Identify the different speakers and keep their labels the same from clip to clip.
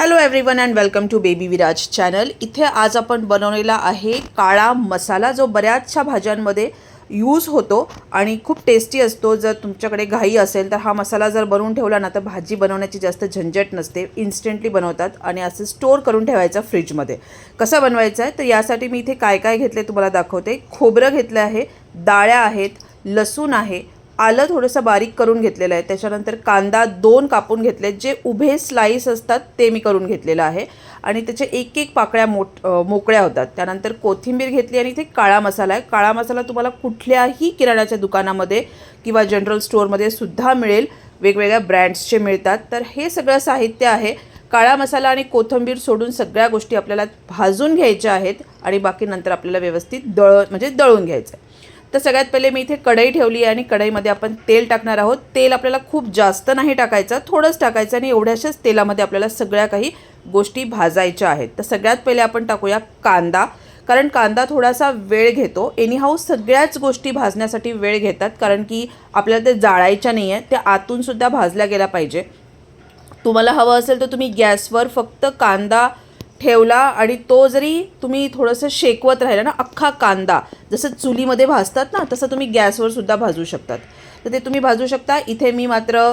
Speaker 1: Hello everyone and welcome to baby Viraj channel इथे आज आपण बनवलेला आहे काळा मसाला जो बऱ्याचशा भाज्यांमध्ये यूज होतो आणि खूप टेस्टी असतो. जर तुमच्याकडे घाई असेल तर हा मसाला जर बनवून ठेवला ना तर भाजी बनवण्याची जास्त झंझट नसते. इन्स्टंटली बनवतात आणि असं स्टोअर करून ठेवायचं फ्रीजमध्ये कसा बनवायचा आहे? तर यासाठी मी इथे काय काय घेतले तुम्हाला दाखवते. खोबरं घेतलं आहे डाळ्या आहेत लसूण आहे आलं थोडंसं बारीक करून घेतलेलं आहे. त्याच्यानंतर कांदा दोन कापून घेतले जे उभे स्लाईस असतात ते मी करून घेतलेलं आहे. आणि त्याचे एक एक पाकळ्या मोठ मोकळ्या होतात. त्यानंतर कोथिंबीर घेतली आणि इथे काळा मसाला आहे. काळा मसाला तुम्हाला कुठल्याही किराण्याच्या दुकानामध्ये किंवा जनरल स्टोअरमध्ये सुद्धा मिळेल. वेगवेगळ्या ब्रँड्सचे मिळतात. तर हे सगळं साहित्य आहे. काळा मसाला आणि कोथिंबीर सोडून सगळ्या गोष्टी आपल्याला भाजून घ्यायच्या आहेत आणि बाकी नंतर आपल्याला व्यवस्थित दळ म्हणजे दळून घ्यायचं आहे. तर सगळ्यात पहिले मी इथे कढई ठेवली आहे आणि कढईमध्ये आपण तेल टाकणार आहोत. तेल आपल्याला खूप जास्त नाही टाकायचं थोडंच टाकायचं आणि एवढ्याशाच तेलामध्ये आपल्याला सगळ्या काही गोष्टी भाजायच्या आहेत. तर सगळ्यात पहिले आपण टाकूया कांदा कारण कांदा थोडासा वेळ घेतो. एनीहाऊ सगळ्याच गोष्टी भाजण्यासाठी वेळ घेतात कारण की आपल्याला ते जाळायच्या नाही आहे त्या आतूनसुद्धा भाजल्या गेल्या पाहिजे. तुम्हाला हवं असेल तर तुम्ही गॅसवर फक्त कांदा ठेवला आणि तो जरी तुम्ही थोडंसं शेकवत राहिला ना अख्खा कांदा जसं चुलीमध्ये भाजतात ना तसं तुम्ही गॅसवर सुद्धा भाजू शकतात. तर ते तुम्ही भाजू शकता. इथे मी मात्र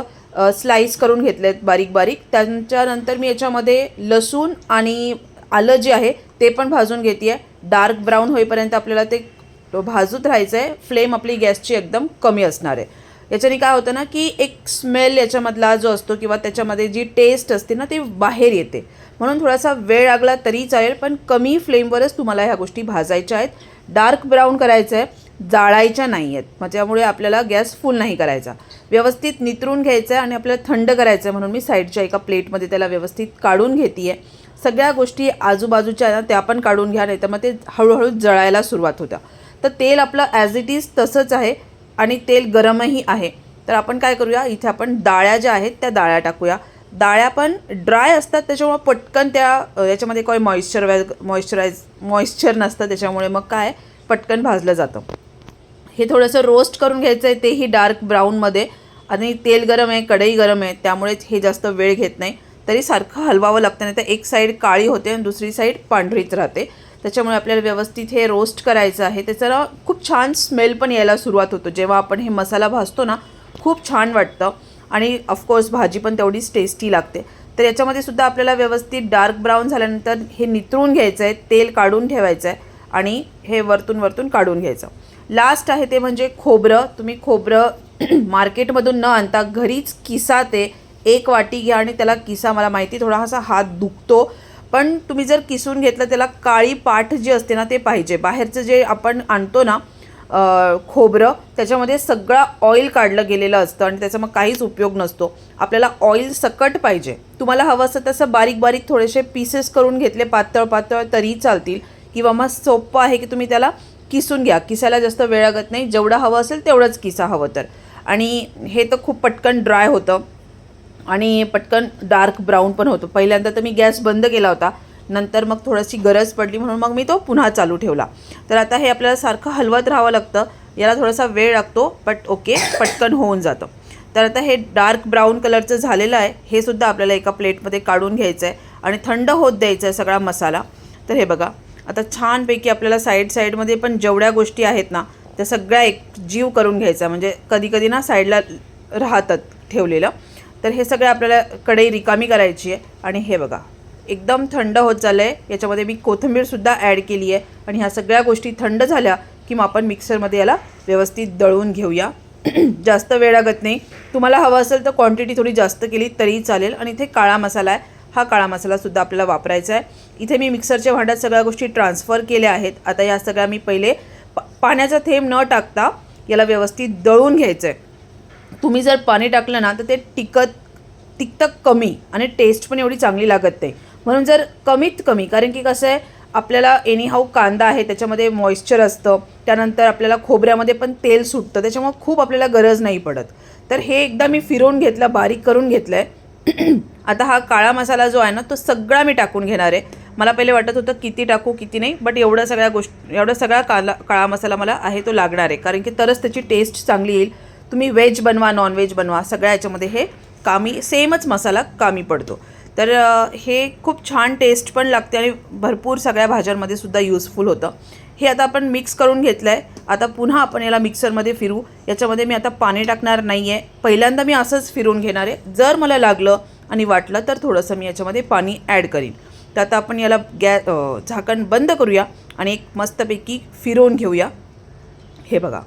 Speaker 1: स्लाईस करून घेतलेत बारीक बारीक त्यांच्यानंतर मी याच्यामध्ये लसूण आणि आलं जे आहे ते पण भाजून घेते आहे डार्क ब्राऊन होईपर्यंत आपल्याला ते भाजूत राहायचं आहे फ्लेम आपली गॅसची एकदम कमी असणार आहे. याच्याने काय होतं ना की एक स्मेल याच्यामधला जो असतो किंवा त्याच्यामध्ये जी टेस्ट असते ना ती बाहेर येते. म्हणून थोडासा वेळ लागला तरी चालेल पण कमी फ्लेमवरच तुम्हाला ह्या गोष्टी भाजायच्या आहेत. डार्क ब्राऊन करायचं आहे जाळायच्या नाही आहेत. मग त्यामुळे आपल्याला गॅस फुल नाही करायचा. व्यवस्थित नितरून घ्यायचं आहे आणि आपल्याला थंड करायचं आहे म्हणून मी साईडच्या एका प्लेटमध्ये त्याला व्यवस्थित काढून घेते आहे सगळ्या गोष्टी आजूबाजूच्या ना त्या पण काढून घ्या नाही तर मग ते हळूहळू जळायला सुरुवात होत्या. तर तेल आपलं ॲज इट इज तसंच आहे. आणि तेल गरमही आहे. तर आपण काय करूया? इथे आपण डाळ्या ज्या आहेत त्या डाळ्या टाकूया. डाळ्या पण ड्राय असतात त्याच्यामुळे पटकन त्या याच्यामध्ये काही मॉइश्चर मॉइश्चरायज मॉइश्चर नसतं त्याच्यामुळे मग काय? पटकन भाजलं जातं. हे थोडंसं रोस्ट करून घ्यायचं आहे तेही डार्क ब्राऊनमध्ये आणि तेल गरम आहे कढई गरम आहे त्यामुळेच हे जास्त वेळ घेत नाही. तरी सारखं हलवावं लागतं नाही तर एक साईड काळी होते आणि दुसरी साईड पांढरीच राहते. त्याच्यामुळे आपल्याला व्यवस्थित हे रोस्ट करायचं आहे. त्याचा खूप छान स्मेल पण यायला सुरुवात होतो. जेव्हा आपण हे मसाला भाजतो ना खूप छान वाटतं. आणि ऑफकोर्स भाजी पण तेवढीच टेस्टी लागते. तर याच्यामध्ये सुद्धा आपल्याला व्यवस्थित डार्क ब्राऊन झाल्यानंतर हे नितळून घ्यायचं आहे तेल काढून ठेवायचं आहे आणि हे वरतून वरतून काढून घ्यायचं. लास्ट आहे ते म्हणजे खोबरं. तुम्ही खोबरं मार्केटमधून न आणता घरीच किसा ते एक वाटी घ्या आणि त्याला किसा. मला माहिती थोडासा हात दुखतो. पण तुम्ही जर किसून घेतलं त्याला काळी पाठ जी असते ना ते पाहिजे. बाहेरचं जे आपण आणतो ना खोबरं त्याच्यामध्ये सगळा ऑइल काढलं गेलेलं असतं आणि त्याचा मग काहीच उपयोग नसतो. आपल्याला ऑइल सकट पाहिजे. तुम्हाला हवं असं तसं बारीक बारीक थोडेसे पीसेस करून घेतले पातळ पातळ तरी चालतील. किंवा मग सोपं आहे की तुम्ही त्याला किसून घ्या. किसायला जास्त वेळ लागत नाही. जेवढं हवं असेल तेवढंच किसा हवं तर. आणि हे तर खूप पटकन ड्राय होतं. आणि पटकन डार्क ब्राऊन पण होतो. पहिल्यांदा तर मी गॅस बंद केला होता. नंतर मग थोडीशी गरज पडली म्हणून मग मी तो पुन्हा चालू ठेवला. तर आता हे आपल्याला सारखं हलवत राहावं लागतं. याला थोडासा वेळ लागतो बट ओके पटकन होऊन जातं. तर आता हे डार्क ब्राऊन कलरचं झालेलं आहे. हे सुद्धा आपल्याला एका प्लेटमध्ये काढून घ्यायचं आहे आणि थंड होत द्यायचं आहे सगळा मसाला. तर हे बघा आता छानपैकी आपल्याला साईड साईडमध्ये पण जेवढ्या गोष्टी आहेत ना त्या सगळ्या एक जीव करून घ्यायचा. म्हणजे कधी कधी ना साईडला राहतात ठेवलेलं. तर हे सगळं आपल्याला कढई रिकामी करायची आहे. आणि हे बघा एकदम थंड होत चाललं आहे याच्यामध्ये मी कोथिंबीरसुद्धा ॲड केली आहे. आणि ह्या सगळ्या गोष्टी थंड झाल्या की मग आपण मिक्सरमध्ये याला व्यवस्थित दळून घेऊया. जास्त वेळ लागत नाही. तुम्हाला हवं असेल तर क्वांटिटी थोडी जास्त केली तरी चालेल. आणि इथे काळा मसाला आहे. हा काळा मसालासुद्धा आपल्याला वापरायचा आहे. इथे मी मिक्सरच्या भांड्यात सगळ्या गोष्टी ट्रान्सफर केल्या आहेत. आता या सगळ्या मी पहिले पाण्याचा थेंब न टाकता याला व्यवस्थित दळून घ्यायचं आहे तुम्ही जर पाणी टाकलं ना तर ते टिकत टिकतं कमी आणि टेस्ट पण एवढी चांगली लागत नाही. म्हणून जर कमीत कमी कारण की कसं आहे आपल्याला एनी हाऊ कांदा आहे त्याच्यामध्ये मॉइश्चर असतं त्यानंतर आपल्याला खोबऱ्यामध्ये पण तेल सुटतं त्याच्यामुळं खूप आपल्याला गरज नाही पडत. तर हे एकदा मी फिरवून घेतलं बारीक करून घेतलं आहे आता हा काळा मसाला जो आहे ना तो सगळा मी टाकून घेणार आहे. मला पहिले वाटत होतं किती टाकू किती नाही बट एवढ्या सगळ्या गोष्ट एवढा सगळा काला काळा मसाला मला आहे तो लागणार आहे. कारण की तरच त्याची टेस्ट चांगली येईल. तुम्ही व्हेज बनवा नॉनव्हेज बनवा सगळ्या याच्यामध्ये हे कामी सेमच मसाला कामी पडतो. तर हे खूप छान टेस्ट पण लागते आणि भरपूर सगळ्या भाज्यांमध्ये सुद्धा यूजफुल होतं. हे आता आपण मिक्स करून घेतलं आहे आता पुन्हा आपण याला मिक्सरमध्ये फिरू. याच्यामध्ये मी आता पाणी टाकणार नाही आहे पहिल्यांदा मी असंच फिरून घेणार आहे. जर मला लागलं आणि वाटलं तर थोडंसं मी याच्यामध्ये पाणी ॲड करीन. तर आता आपण याला गॅ झाकण बंद करूया आणि एक मस्तपैकी फिरवून घेऊया. हे बघा.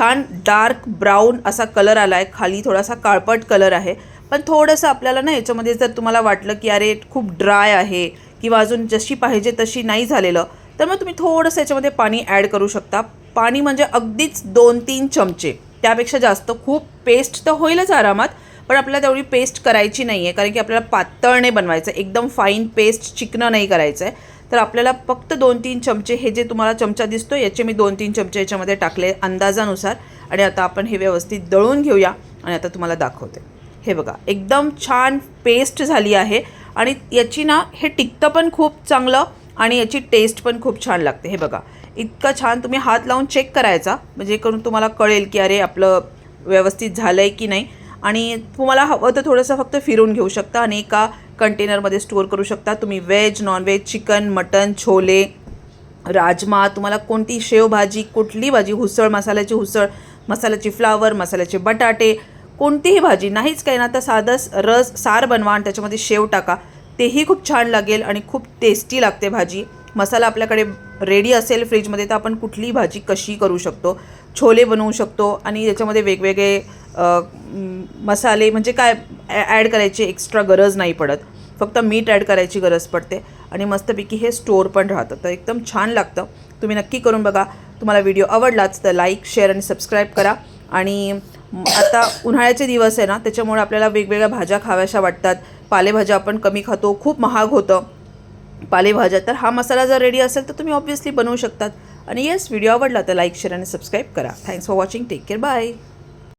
Speaker 1: छान डार्क ब्राऊन असा कलर आला आहे खाली थोडासा काळपट कलर आहे. पण थोडंसं आपल्याला ना याच्यामध्ये जर तुम्हाला वाटलं की अरे खूप ड्राय आहे किंवा अजून जशी पाहिजे तशी नाही झालेलं तर मग तुम्ही थोडंसं याच्यामध्ये पाणी ॲड करू शकता. पाणी म्हणजे अगदीच दोन तीन चमचे. त्यापेक्षा जास्त खूप पेस्ट तर होईलच आरामात पण आपल्याला तेवढी पेस्ट करायची नाही आहे कारण की आपल्याला पातळ नाही बनवायचं. एकदम फाईन पेस्ट चिकनं नाही करायचं आहे तर आपल्याला फक्त दोन तीन चमचे हे जे तुम्हाला चमचा दिसतो याचे मी दोन तीन चमचे याच्यामध्ये टाकले अंदाजानुसार. आणि आता आपण हे व्यवस्थित दळून घेऊया आणि आता तुम्हाला दाखवते. हे बघा एकदम छान पेस्ट झाली आहे. आणि याची ना हे टिकतं पण खूप चांगलं आणि याची टेस्ट पण खूप छान लागते. हे बघा इतकं छान तुम्ही हात लावून चेक करायचा. म्हणजे करून तुम्हाला कळेल की अरे आपलं व्यवस्थित झालं आहे की नाही. आणि तुम्हाला हवं तर थोडंसं फक्त फिरून घेऊ शकता आणि एका कंटेनरमध्ये स्टोअर करू शकता. तुम्ही veg non veg chicken mutton chole rajma तुम्हाला कोणती शेवभाजी कुठली भाजी हुसळ मसाल्याची हुसळ मसाल्याची फ्लावर मसाल्याचे बटाटे कोणतीही भाजी नाहीच काही ना तर साधंच रस सार बनवा आणि त्याच्यामध्ये शेव टाका. तेही खूप छान लागेल आणि खूप टेस्टी लागते भाजी. मसाला आपल्याकडे रेडी असेल फ्रीजमध्ये तर आपण कुठलीही भाजी कशी करू शकतो? छोले बनवू शकतो आणि याच्यामध्ये वेगवेगळे मसाले म्हणजे काय ॲड करायची एक्स्ट्रा गरज नाही पडत. फक्त मीठ ॲड करायची गरज पडते आणि मस्तपैकी हे स्टोअर पण राहतं. तर एकदम छान लागतं. तुम्ही नक्की करून बघा. तुम्हाला व्हिडिओ आवडलाच तर लाईक शेअर आणि सबस्क्राईब करा. आणि आता उन्हाळ्याचे दिवस आहे ना त्याच्यामुळे आपल्याला वेगवेगळ्या भाज्या खाव्याशा वाटतात. पालेभाज्या आपण कमी खातो. खूप महाग होतं. पालेभाज्या तर हा मसाला जर रेडी असेल तर तुम्ही ऑब्व्हियसली बनवू शकतात. आणि येस व्हिडिओ आवडला तर लाईक शेअर आणि सबस्क्राईब करा. Thanks for watching take care bye